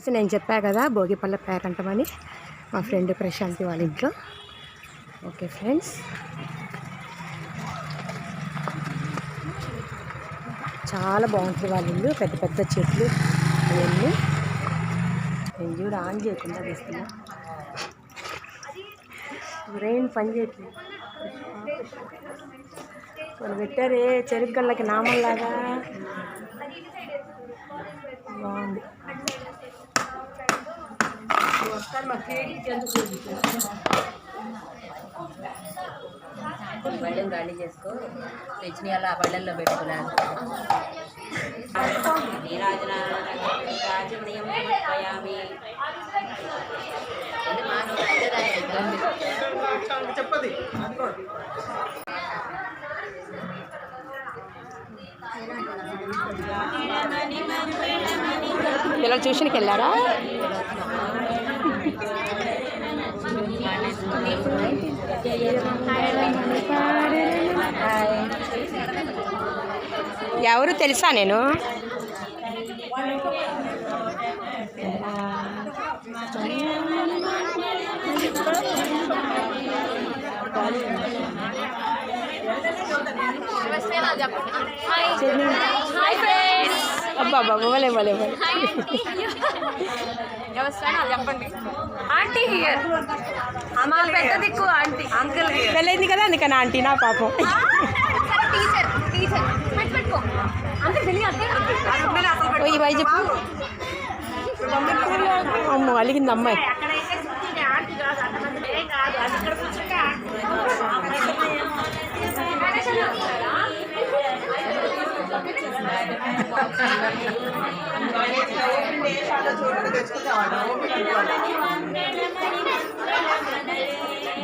Friends నేను చెప్పా కదా భోగిపల్ల పేరంటమని మా ఫ్రెండ్ ప్రశాంతి వాళ్ళ ఇంట్లో. Okay friends. చాలా బాగుంటుంది వాళ్ళ ఇల్లు పెద్ద పెద్ద చెట్లు అవన్నీ. నేను చూడు ఆన్ చేయకుండా తీస్తున్నా బ్రెయిన్ పని చేయట్లేదు వాళ్ళు పెట్టారే చెరుకు గల్లకి నామంలాగా బాగుంది. పళ్ళెం ఖాళీ చేసుకో. తెచ్చిన అలా ఆ పళ్ళెల్లో పెట్టుకున్నాను. మానవ పిల్లలు ట్యూషన్కి వెళ్ళారా? ఎవరు తెలుసా నేను హాయ్ ఫ్రెండ్స్ అబ్బా బాబా భలే భలే భలే ఎవరు చెప్పండి ఆంటీ హియర్ మా పెద్ద దిక్కు ఆంటీ అంకుల్ పెళ్ళైంది కదా అందుకని ఆంటీ నా పాపం టీచర్ టీచర్ పెట్టుకో అంతే తెలియదు ఓ ఈ బాయ్ చెప్పు అమ్మ అలిగింది అమ్మాయి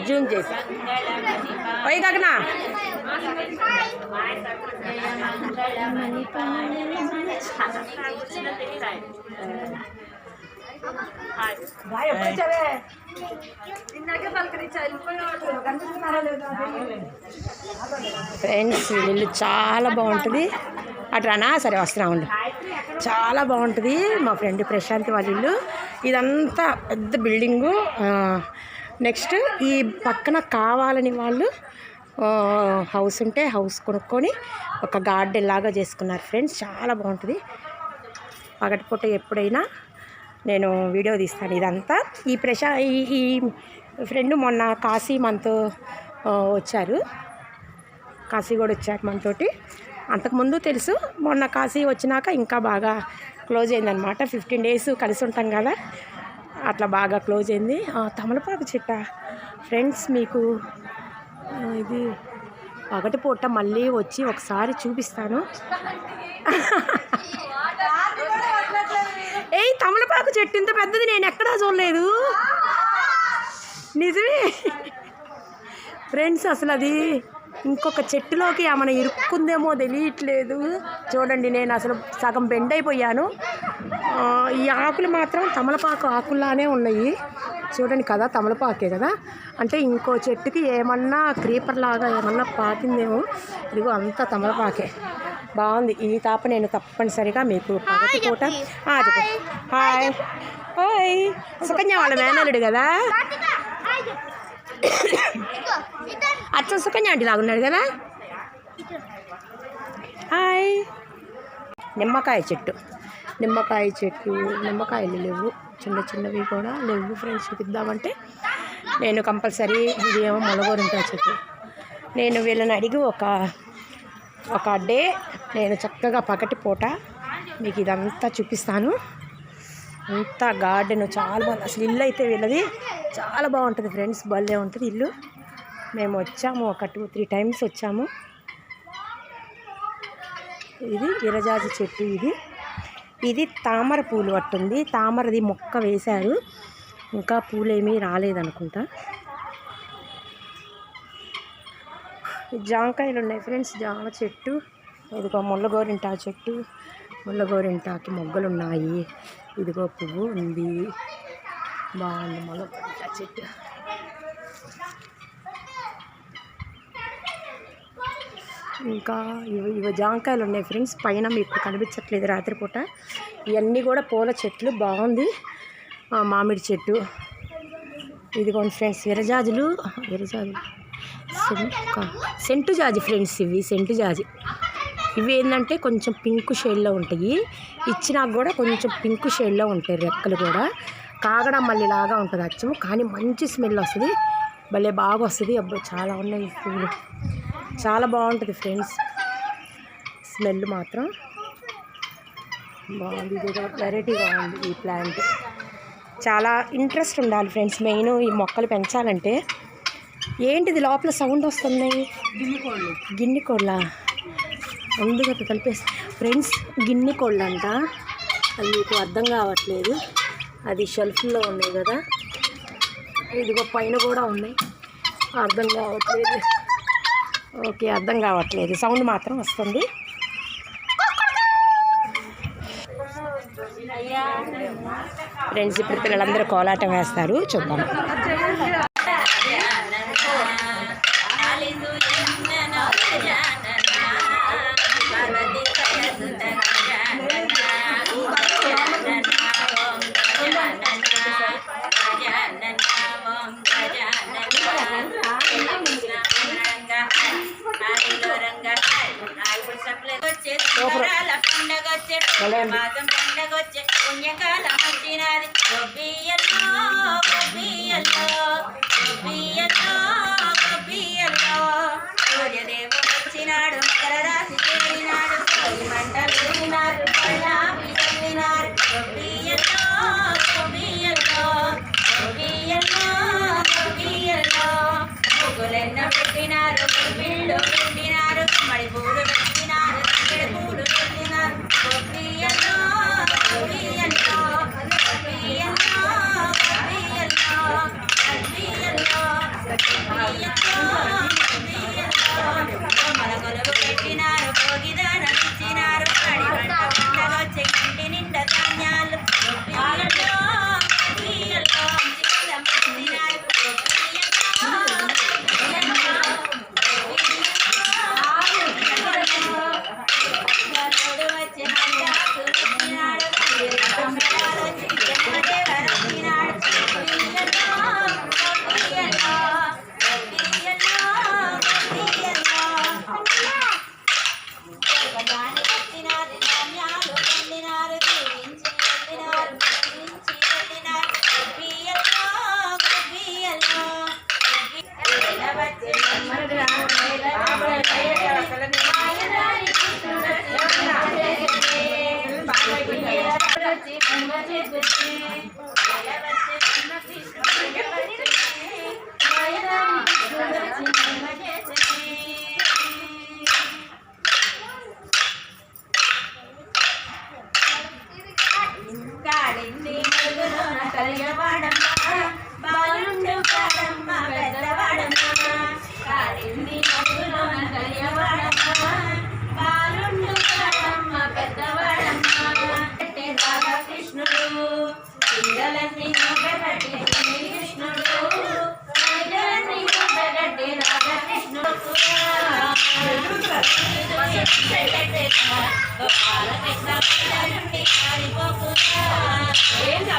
జూమ్ చేసి పోయి కాకనా ఫ్రెండ్స్ ఇల్లు చాలా బాగుంటుంది. అటు సరే వస్తున్నామండి చాలా బాగుంటుంది మా ఫ్రెండ్ ప్రశాంతి వాళ్ళ ఇల్లు. ఇదంతా పెద్ద బిల్డింగు. నెక్స్ట్ ఈ పక్కన కావాలని వాళ్ళు హౌస్ ఉంటే హౌస్ కొనుక్కొని ఒక గార్డెన్ లాగా చేసుకున్నారు ఫ్రెండ్స్. చాలా బాగుంటుంది. పగటిపూట ఎప్పుడైనా నేను వీడియో తీస్తాను ఇదంతా. ఈ ప్రశా ఈ ఈ ఫ్రెండ్ మొన్న కాశీ మనతో వచ్చారు. కాశీ కూడా వచ్చారు మనతోటి. అంతకుముందు తెలుసు మొన్న కాశీ వచ్చినాక ఇంకా బాగా క్లోజ్ అయిందనమాట ఫిఫ్టీన్ డేస్ కలిసి ఉంటాం కదా అట్లా బాగా క్లోజ్ అయింది. ఆ, తమలపాకు చెట్ట. ఫ్రెండ్స్ మీకు ఇది పగటిపూట మళ్ళీ వచ్చి ఒకసారి చూపిస్తాను. ఏయ్ తమలపాకు చెట్టు ఇంత పెద్దది నేను ఎక్కడా చూడలేదు. నిజమే. ఫ్రెండ్స్ అసలు అది ఇంకొక చెట్టులోకి ఏమైనా ఇరుక్కుందేమో తెలియట్లేదు. చూడండి నేను అసలు సగం బెండ్ అయిపోయాను. ఈ ఆకులు మాత్రం తమలపాకు ఆకుల్లానే ఉన్నాయి. చూడండి కదా తమలపాకే కదా. అంటే ఇంకో చెట్టుకి ఏమన్నా క్రీపర్ లాగా ఏమన్నా పాకిందేమో. ఇదిగో అంతా తమలపాకే. బాగుంది. ఈ తాప నేను తప్పనిసరిగా మీకు పగటి పూట హాయ్. హాయ్. సుకన్య వాళ్ళ మేనలుడు కదా? అచ్చ సుకన్య ఆంటీ లాగున్నాడు కదా? హాయ్. నిమ్మకాయ చెట్టు. నిమ్మకాయ చెట్టు నిమ్మకాయలు లేవు. చిన్న చిన్నవి కూడా లేవు ఫ్రెండ్స్. చూపిద్దామంటే నేను కంపల్సరీ ఇది ఏమో మొలగోరుంటాయి చెట్టు. నేను వీళ్ళని అడిగి ఒక ఒక డే నేను చక్కగా పగటి పూట మీకు ఇదంతా చూపిస్తాను. అంతా గార్డెన్. చాలా బాగుంది. అసలు ఇల్లు అయితే వీళ్ళది చాలా బాగుంటుంది ఫ్రెండ్స్. భలే ఉంటుంది ఇల్లు. మేము వచ్చాము ఒక టూ త్రీ టైమ్స్ వచ్చాము. ఇది విరజాజి చెట్టు ఇది. ఇది తామర పూలు పట్టుంది. తామరది మొక్క వేశారు. ఇంకా పూలేమీ రాలేదనుకుంటా. జాంకాయలు జామకాయలు ఉన్నాయి ఫ్రెండ్స్ జామ చెట్టు. ఇదిగో ముళ్ళగోరింటా చెట్టు. ముళ్ళగోరింటాకి మొగ్గలు ఉన్నాయి ఇదిగో పువ్వు ఉంది. బాగుంది ముళ్ళగోరింటా చెట్టు. ఇంకా ఇవి ఇవి జాంకాయలు ఉన్నాయి ఫ్రెండ్స్. పైన మీకు కనిపించట్లేదు రాత్రిపూట. ఇవన్నీ కూడా పూల చెట్లు. బాగుంది. మామిడి చెట్టు. ఇదిగోండి ఫ్రెండ్స్ విరజాజులు విరజాజులు సెంటు జాజి ఫ్రెండ్స్ ఇవి సెంటు జాజి ఇవి ఏంటంటే కొంచెం పింక్ షేడ్లో ఉంటాయి. ఇచ్చినాక కూడా కొంచెం పింక్ షేడ్లో ఉంటాయి రెక్కలు కూడా. కాగడం మళ్ళీ లాగా ఉంటుంది అచ్చం కానీ మంచి స్మెల్ వస్తుంది. భలే బాగా వస్తుంది అబ్బో చాలా ఉన్నాయి పూలు. పువ్వులు చాలా బాగుంటుంది ఫ్రెండ్స్. స్మెల్ మాత్రం బాగుంది. ఇది వెరైటీగా ఉంది ఈ ప్లాంట్ చాలా ఇంట్రెస్ట్ ఉండాలి ఫ్రెండ్స్. మెయిన్ ఈ మొక్కలు పెంచాలంటే ఏంటిది లోపల సౌండ్ వస్తున్నాయి గిన్నె గిన్నెకోళ్ళ ముందుగా కలిపేసి ఫ్రెండ్స్ గిన్నెకోళ్ళు అంట. అది మీకు అర్థం కావట్లేదు. అది షెల్ఫ్లో ఉన్నాయి కదా. ఇదిగో పైన కూడా ఉన్నాయి. అర్థం కావట్లేదు. ఓకే అర్థం కావట్లేదు. సౌండ్ మాత్రం వస్తుంది. ఫ్రెండ్స్ ఇప్పుడు పిల్లలందరూ కోలాటం వేస్తారు. చూద్దాం. మాసం పండగొచ్చే పుణ్యకాలం వచ్చినది గొబ్బియల్లో గొబ్బియల్లో గొబ్బియల్లో గొబ్బియల్లో సూర్యదేవుడు వచ్చినాడు మకర రాశి చేరినాడు కోడి మంటలు ఊరినారు పళ్ళాపి చల్లినారు గొబ్బియల్లో గొబ్బియల్లో గొబ్బియల్లో గొబ్బియల్లో ముగ్గులెన్న పెట్టినారు పిల్లు పెట్టినారు మడి కలియవాడమ్మ బాలుండు కాడమ్మ పెద్దవాడమ్మ కాడింది మురుగులోన కలియవాడమ్మ బాలుండు కాడమ్మ రాధాకృష్ణుడు పిల్లలన్నీ నోటగట్టి కృష్ణుడు పిల్లలన్నీ రాధాకృష్ణుడు.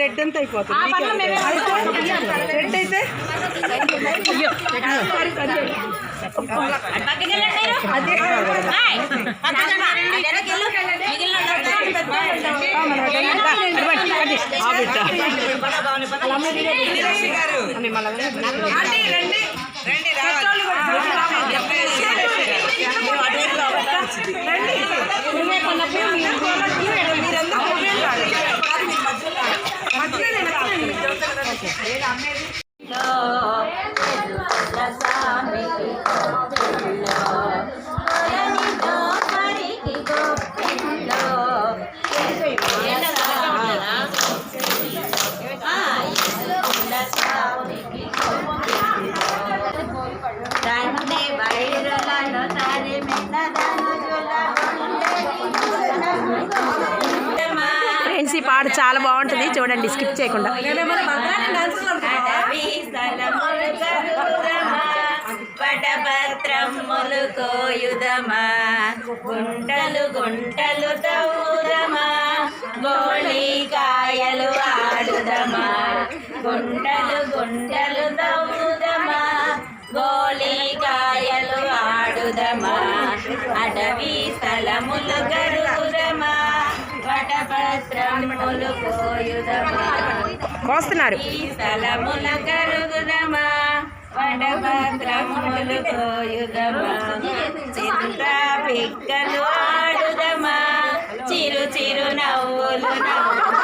రెడ్ అంతా అయిపోతుంది? రెడ్ అయితే? లో อย่ามาดูอีก పాట చాలా బాగుంటుంది. చూడండి స్కిప్ చేయకుండా. అడవి కోయుదమా గుంటలు గుంటలు తవ్వుదమా గోళీకాయలు ఆడుదమా. గుంటలు గుంటలు తవ్వుదమా గోళీకాయలు ఆడుదమా అడవి స్థలములు కరుగుదమా కోస్తున్నారు. చిరు చిరు నవ్వులు నవ్వు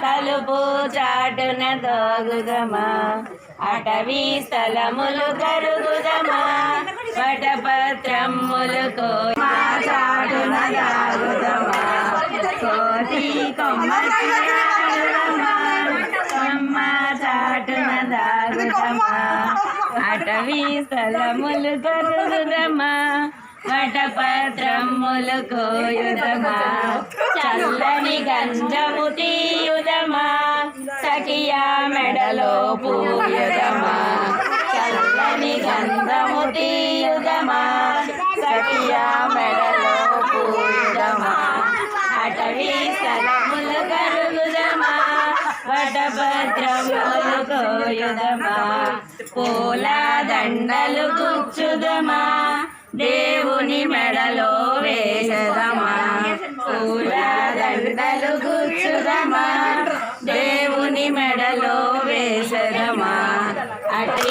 తలుపు చాటున ఆడుదమా చాటున దోగుదమా అటవీ స్థలములు కరుగుదమా వటపత్రములు కోమా చాటున దాగుదమా కొమ్మ కొమ్మ చాటున దాగుదమా అటవీ స్థలములు కరుగుదమా? వటపత్రములు కోయుదమా చల్లని గంధము తీయుదమా? సఖియా మెడలో పూయుదమా? చల్లని గంధము తీయుదమా? సఖియా మెడలో పూయుదమా? అటవీ స్థలములు కరుగుదమా? వటభద్రములు కోయుదమా పూల దండలు కూర్చుదమా దేవుని మెడలో వేసదమా? పూల దండలు గుచ్చుదమా? దేవుని మెడలో వేసదమా? అటి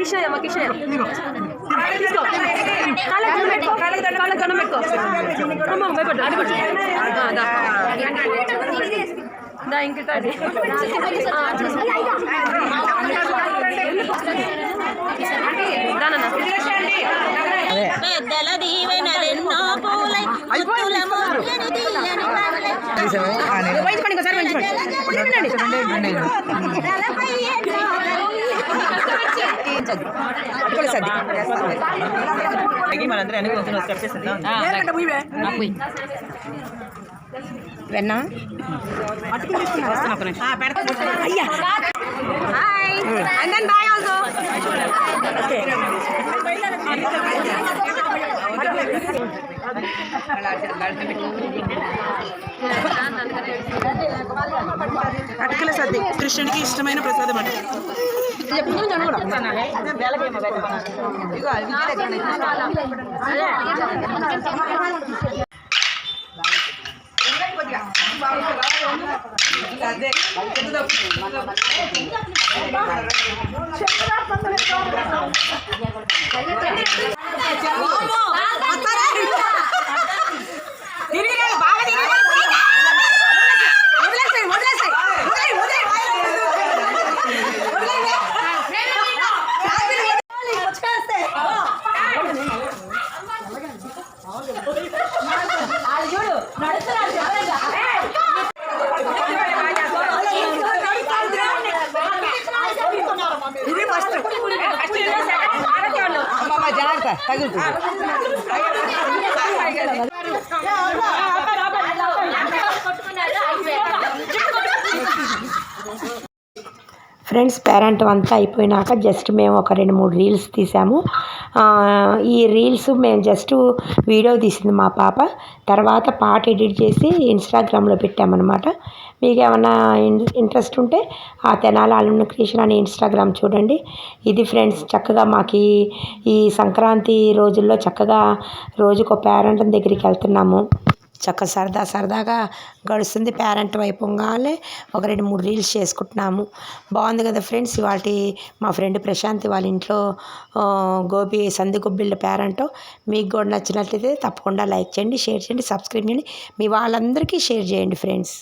కిషోర్ అమ్మ కిషోర్ తీసుకో కాళ్ళకి దండం పెట్టుకో కాళ్ళకి దండం పెట్టుకో అమ్మ భయపడ్డా అది దా ఇంకిట పెద్దల దీవెనలెన్నో పూలై ముత్తుల మోయని తీయని పావలై వైపు పండుగ సార్ వైపు పండుగ సర్ది. వెన్నా అయ్యా. And then bye also. అటుకల సర్ది. కృష్ణుడికి ఇష్టమైన ప్రసాదం అట. చెప్తున్నాను నేను కూడా తిరిగి బాగా తిరిగి జాగ్రత్త తగులుతుంది ఫ్రెండ్స్ పేరెంట్ అంతా అయిపోయినాక జస్ట్ మేము ఒక రెండు మూడు రీల్స్ తీసాము. ఈ రీల్స్ మేము జస్ట్ వీడియో తీసింది మా పాప. తర్వాత పాట ఎడిట్ చేసి ఇన్స్టాగ్రామ్లో పెట్టామన్నమాట. మీకు ఏమన్నా ఇన్- ఇంట్రెస్ట్ ఉంటే ఆ తెనాల అల్లున్న క్రియేషన్ అని ఇన్స్టాగ్రామ్ చూడండి. ఇది ఫ్రెండ్స్ చక్కగా మాకు ఈ- సంక్రాంతి రోజుల్లో చక్కగా రోజుకో పేరెంట్ దగ్గరికి వెళ్తున్నాము. చక్క సరదా సరదాగా గడుస్తుంది పేరెంట్ వైపుగానే ఒక రెండు మూడు రీల్స్ చేసుకుంటున్నాము. బాగుంది కదా ఫ్రెండ్స్. వాటి మా ఫ్రెండ్ ప్రశాంత్ వాళ్ళ ఇంట్లో గోపి సంది గొబ్బిళ్ళ పేరెంట్ మీకు కూడా నచ్చినట్లయితే తప్పకుండా లైక్ చేయండి షేర్ చేయండి సబ్స్క్రైబ్ చేయండి. మీ వాళ్ళందరికీ షేర్ చేయండి ఫ్రెండ్స్.